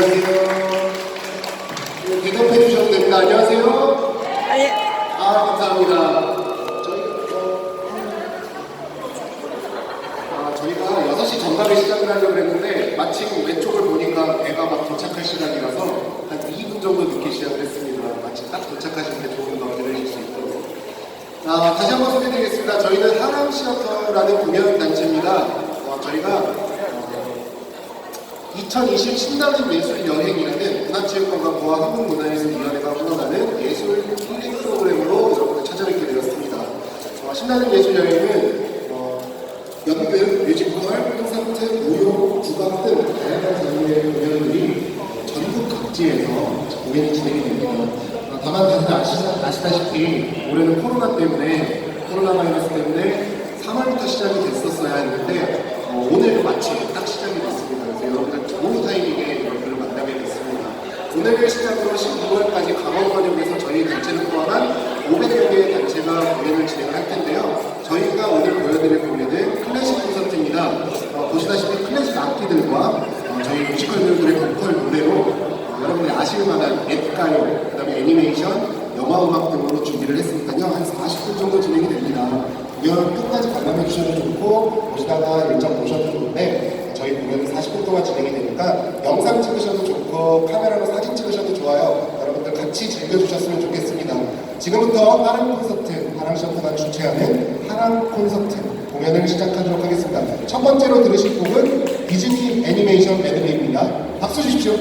안녕하세요. 네, 대답해 주셔도 됩니다. 안녕하세요. 아니, 아, 감사합니다. 저희가, 어, 아, 저희가 6시 정각에 시작을 하려고 했는데 마침 왼쪽을 보니까 배가 막 도착할 시간이라서 한 2분 정도 늦게 시작을 했습니다. 마침 딱 도착하실 때 좋은 거 들으실 수 있도록. 아, 다시 한번 소개드리겠습니다. 저희는 하남 시어터라는 공연 단체입니다. 어, 저희가 어, 2020 신나는 예술 여행이라는 문화체육관과 보아 한국문화예술위원회가 운영하는 예술 힐링 프로그램으로 여러분을 찾아뵙게 되었습니다. 어, 신나는 예술 여행은 어, 연극, 뮤지컬, 콘서트, 무용, 국악 등 다양한 장르의 공연들이 어, 전국 각지에서 공연이 진행이 됩니다. 어, 다만 다들 아시다, 아시다시피 올해는 코로나 때문에 코로나 바이러스 때문에 3월부터 시작이 됐었어야 했는데 어, 오늘 마침 딱 시작이 됐습니다. 여러분들 좋은 타이밍에 여러분들을 만나게 됐습니다. 오늘을 시작으로 12월까지 강원권역에서 저희 단체를 포함한 500여 개의 단체가 공연을 진행을 할 텐데요. 저희가 오늘 보여드릴 공연은 클래식 콘서트입니다. 어, 보시다시피 클래식 악기들과 어, 저희 뮤지컬 배우들의 보컬 무대로 어, 여러분들이 아실 만한 앱가요, 그 다음에 애니메이션, 영화 음악 등으로 준비를 했으니까요. 한 40분 정도 진행이 됩니다. 공연 끝까지 관람해 주셔도 좋고 보시다가 일정 보셔도 좋은데 저희 공연은 40분 동안 진행이 되니까 영상 찍으셔도 좋고 카메라로 사진 찍으셔도 좋아요. 여러분들 같이 즐겨주셨으면 좋겠습니다. 지금부터 하랑 콘서트, 하랑시어터가 주최하는 하랑 콘서트 공연을 시작하도록 하겠습니다. 첫 번째로 들으실 곡은 디즈니 애니메이션 메들리입니다. 박수 주십시오.